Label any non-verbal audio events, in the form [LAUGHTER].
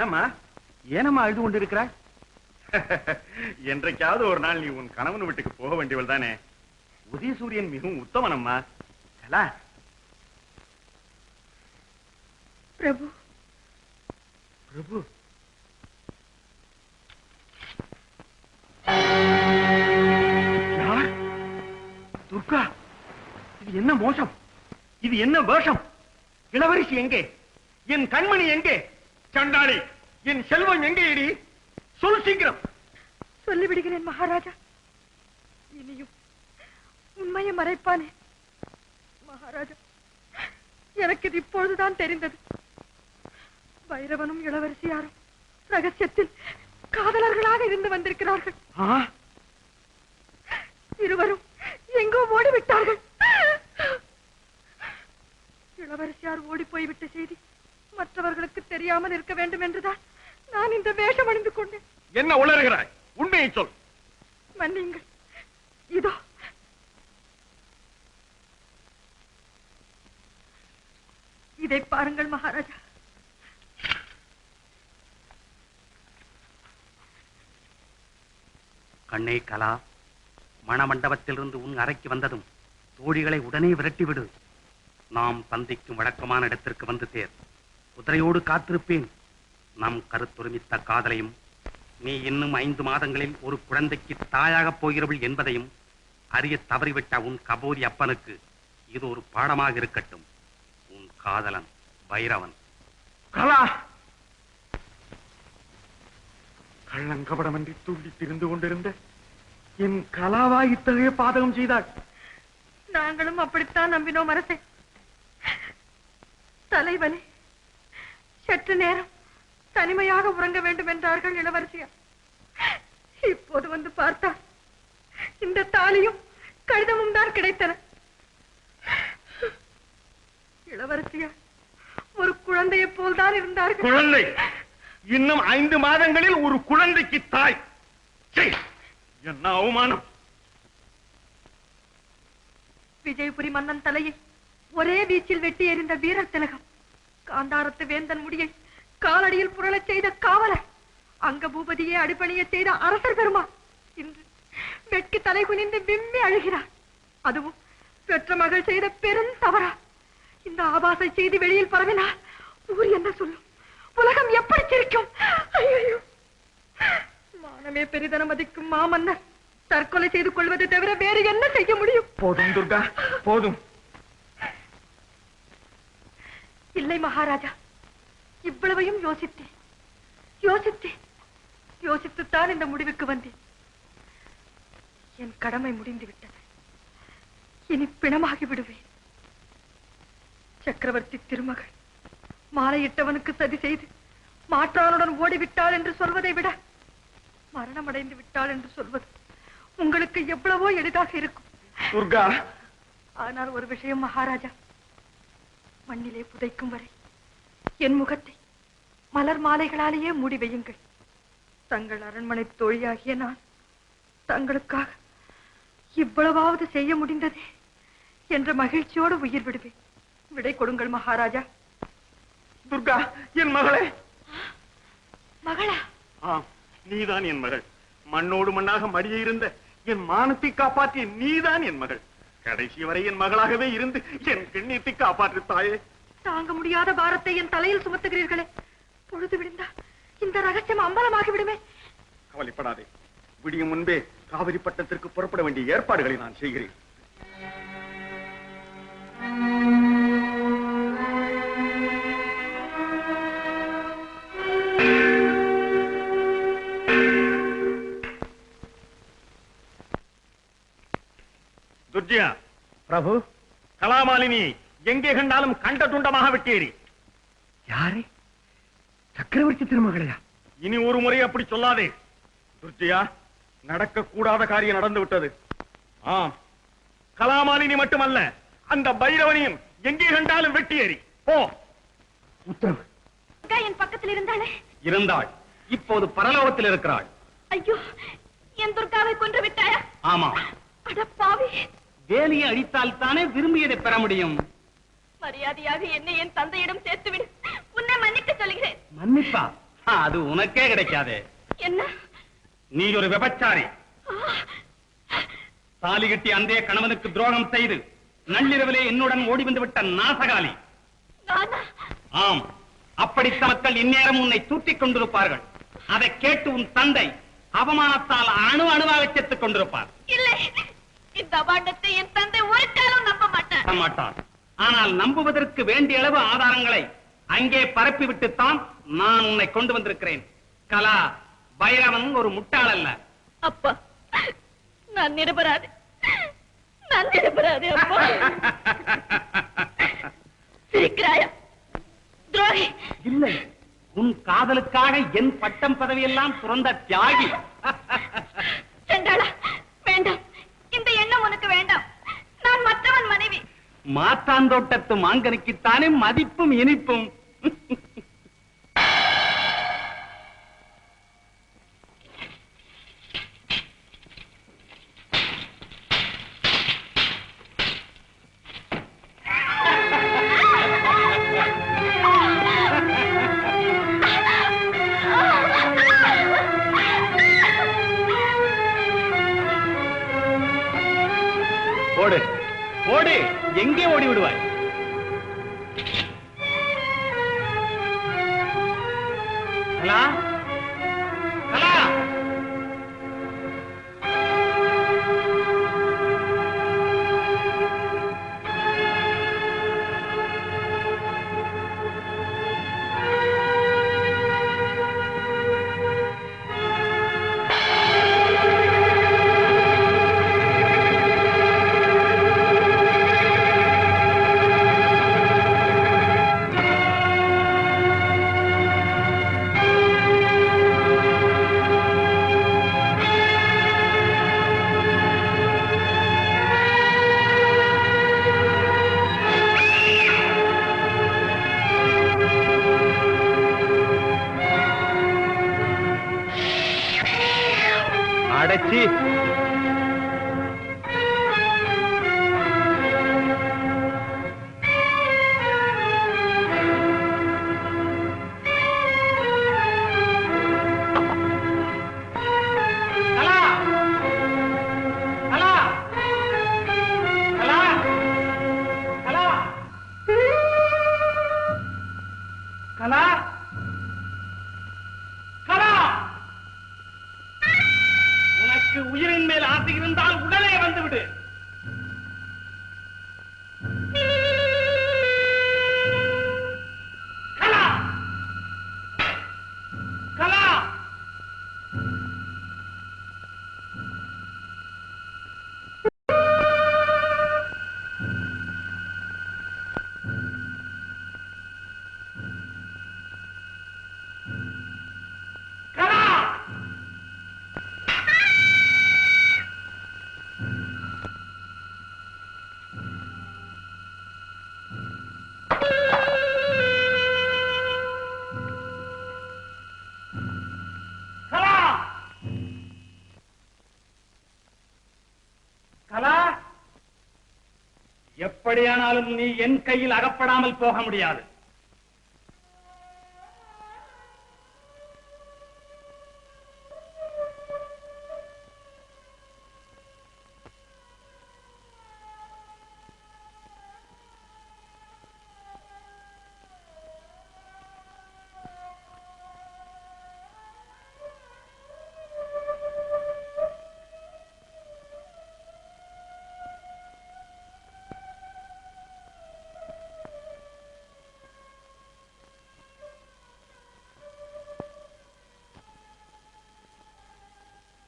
என்னம்மா? ஏனம்மா அழுது கொண்டிருக்கிறாய்? [LAUGHS] என்றைக்காவது ஒரு நாள் நீ உன் கணவன் வீட்டுக்கு போக வேண்டியவள் தானே? உதயசூரியன் மிகவும் உத்தமனம்மா. கலா. பிரபு. பிரபு. யார்? துர்கா. இது என்ன மோசம் இது என்ன வேஷம்? இளவரசி எங்கே? என் கண்மணி எங்கே? சண்டாளி என் செல்வம் எங்கே இடி சொல் சீக்கிரம். சொல்லிவிடுகிறேன் மகாராஜா. இனியும் உண்மையை மறைப்பானே. மகாராஜா எனக்கு இது இப்பொழுதுதான் தெரிந்தது. பைரவனும் இளவரசியாரும் ரகசியத்தில் காதலர்களாக இருந்து வந்திருக்கிறார்கள். இருவரும் எங்கோ ஓடிவிட்டார்கள். இளவரசியார் ஓடி போய்விட்ட செய்தி மற்றவர்களுக்கு தெரியாமல் இருக்க வேண்டும் என்றுதான் நான் இந்த வேஷம் அணிந்து கொண்டேன். என்ன உளறுகிறாய்? உண்மையை சொல். மன்னியுங்கள். இதோ. இதை பாருங்கள் மகாராஜா. கண்ணே கலா மணமண்டபத்திலிருந்து உன் அறைக்கு வந்ததும் தோழிகளை உடனே விரட்டிவிடு நாம் சந்திக்கும் வழக்கமான இடத்திற்கு வந்து சேர் குதிரையோடு காத்திருப்பேன். நம் கருத்துரிமித்த காதலையும் நீ இன்னும் ஐந்து மாதங்களில் ஒரு குழந்தைக்கு தாயாகப் போகிறவள் என்பதையும் அறிய தவறிவிட்ட உன் கபோதி அப்பனுக்கு இது ஒரு பாடமாக இருக்கட்டும். உன் காதலன் பைரவன். கலா! கள்ளங்கபடமன்றி துள்ளி திரிந்து கொண்டிருந்த என் கலாவா இத்தகைய பாதகம் செய்தாள். நாங்களும் அப்படித்தான் நம்பினோம் அரசே. தலைவலி சற்று நேரம் தனிமையாக உறங்க வேண்டும் என்றார்கள் இளவரசியார். இப்போது வந்து பார்த்தால் இந்த தாலியும் கடிதமும் தான் கிடைத்தன. இளவரசியார் ஒரு குழந்தையைப் போல்தான் இருந்தார்கள். குழந்தை! இன்னும் ஐந்து மாதங்களில் ஒரு குழந்தைக்கு தாய். என்ன அவமானம்! விஜயபுரி மன்னன் தலையை ஒரே வீச்சில் வெட்டி எறிந்த வீரர் திலகம். காந்தாரத்து வேந்தன் முடியை காலடியில் புரளச் செய்த காவலர். அங்க பூபதியை அடிப்பணிய செய்த அரசர் பெருமா இன்று வெட்கி தலை குனிந்து விம்மி அழுகிறார். அதுவும் பெற்ற மகள் செய்த பெரும் தவறா. இந்த ஆபாச செய்தி வெளியில் பரவினால் ஊர் என்ன சொல்லும்? உலகம் எப்படி சிரிக்கும்? ஐயையோ! மானமே பெரிதன மதிக்கும் மாமன்னர். தற்கொலை செய்து கொள்வதை தவிர வேறு என்ன செய்ய முடியும்? போதும் துர்கா போதும். இல்லை மகாராஜா. இவ்வளவையும் யோசித்தேன். யோசித்தேன். யோசித்துத்தான் இந்த முடிவுக்கு வந்தேன். என் கடமை முடிந்து விட்டது இனி பிணமாகி விடுவேன். சக்கரவர்த்தி திருமகள் மாலையிட்டவனுக்கு சதி செய்து மாற்றானுடன் ஓடிவிட்டாள் என்று சொல்வதை விட மரணமடைந்து விட்டாள் என்று சொல்வது உங்களுக்கு எவ்வளவோ எளிதாக இருக்கும். ஆனால் ஒரு விஷயம் மகாராஜா மண்ணிலே புதைக்கும் வரை என் முகத்தை மலர் மாலைகளாலேயே மூடி வையுங்கள். தங்கள் அரண்மனை தோழியாகிய நான் தங்களுக்காக இவ்வளவாவது செய்ய முடிந்ததே என்ற மகிழ்ச்சியோடு உயிர் விடுவேன். விடை கொடுங்கள் மகாராஜா. துர்கா என் மகளே. மகளா? ஆம் நீதான் என் மகள். மண்ணோடு மண்ணாக மடிய இருந்த என் மானத்தை காப்பாற்றிய நீதான் என் மகள். கடைசி வரை என் மகளாகவே இருந்து என் கண்ணியத்தை காப்பாற்று தாயே. தாங்க முடியாத பாரத்தை என் தலையில் சுமத்துகிறீர்களே. பொழுது விடுந்தா இந்த ரகசியம் அம்பலமாகி விடுமே கவலைப்படாதே. விடியும் முன்பே காவிரி பட்டத்திற்கு புறப்பட வேண்டிய ஏற்பாடுகளை நான் செய்கிறேன். துர்ஜியா பிரபு. கலாமாலினி எங்கே கண்டாலும் கண்ட துண்டமாக வெட்டேறி யாரே? சக்கரவர்த்தி திருமகளையா? இனி ஒரு முறை அப்படி சொல்லாதே. துர்ஜியா நடக்க கூடாத காரியம் நடந்து விட்டது. ஆம். கலாமாலினி மட்டுமல்ல அந்த பைரவனையும் எங்கே கண்டாலும் வெட்டி எறி போ. உத்தரவு. என் பக்கத்தில் இருந்தாளே? இருந்தாள். இப்போது பரலோகத்தில் இருக்கிறாள். ஐயோ என் துர்காவை கொன்று விட்டாயா? ஆமா அட பாவி வேலியை அடித்தால் தானே விரும்பியதை பெற முடியும். மரியாதையாக என்னை என் தந்தையிடம் சேர்த்துவிடு. உன்னை மன்னிக்க சொல்கிறேன் மன்னிப்பா? அது உனக்கே கிடைக்காதே. என்ன? நீ ஒரு விபச்சாரி. தாலி கட்டி அந்தே கணவனுக்கு துரோகம் செய்து நள்ளிரவிலே என்னுடன் ஓடி வந்து விட்ட நாசகாலி ஆம். அப்படித்த மக்கள் இந்நேரம் உன்னை தூற்றிக் கொண்டிருப்பார்கள். அதை கேட்டு உன் தந்தை அவமானத்தால் அணு அணுவாக செத்துக் கொண்டிருப்பார். இல்லை. இந்த அபாண்டத்தை என் தந்தை ஒரு காலம் நம்ப மாட்டார். மாட்டார். ஆனால் நம்புவதற்கு வேண்டிய அளவு ஆதாரங்களை அங்கே பரப்பிவிட்டுத்தான் நான் உன்னை கொண்டு வந்திருக்கிறேன். கலா பைரவன் ஒரு முட்டாள் அல்ல. அப்பா நான் நிரபராது. நான் நிரபராது அப்பா. சிரிக்கிறாயா? துரோகி. இல்லை. உன் காதலுக்காக என் பட்டம் பதவியெல்லாம் துறந்த தியாகி செண்டாளா வேண்டாம் இந்த எண்ணம் உனக்கு வேண்டாம் நான் மற்றவன் மனைவி மாத்தாந்தோட்டத்து மாங்கனுக்குத்தானே மதிப்பும் இனிப்பும். ஓடு ஓடு எங்கே ஓடி விடுவாய் அடைச்சி உனக்கு உயிரின் மேல் ஆசை இருந்தால் உடனே வந்துவிடு. எப்படியானாலும் நீ என் கையில் அகப்படாமல் போக முடியாது.